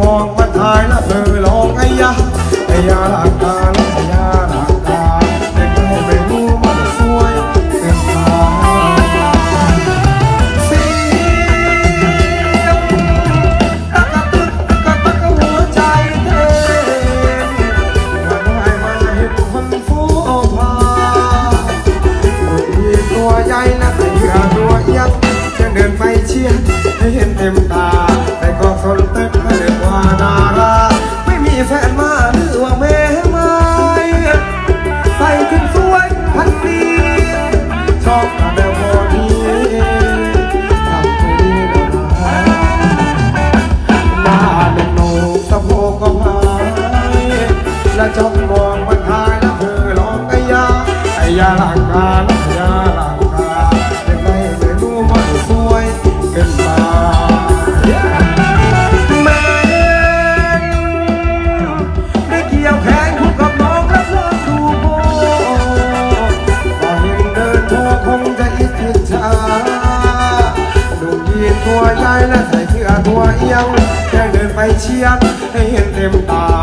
มองว่าทายแล้วเธอร้องไอ้ยะไอ้ยาหลักตาไอ้ยาหลักตาเด็กเราไม่รู้มันสวยเป็นตาสียงตะกะตึกตะกะตะกะหัวใจเธอวันไหนมาเห็นคนฟูพาลูดีตัวใหญ่นะแต่เหยื่อตัวยักษ์จะเดินไปเชียร์ให้เห็นเต็มตา จีบตัวใหญ่และใส่เสื้อตัวเอียงแค่เดินไปเชียร์ให้เห็นเต็มตา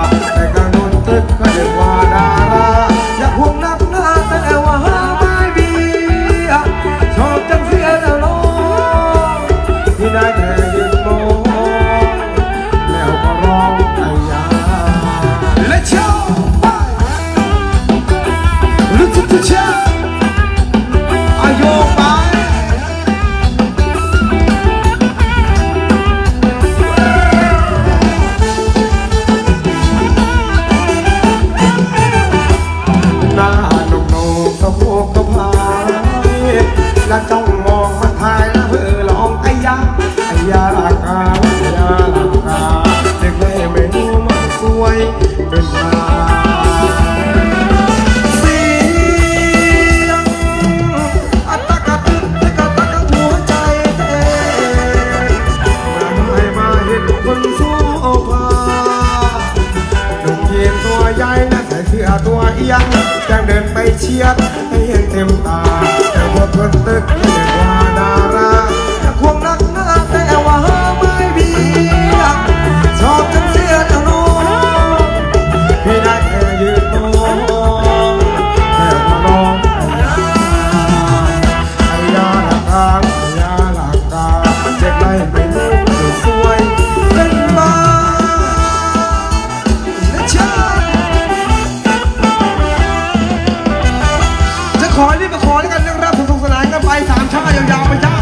te atrapalhar. อนกันเรื่องราวสนุกสนานกันไปสามชายาวๆไปจ้า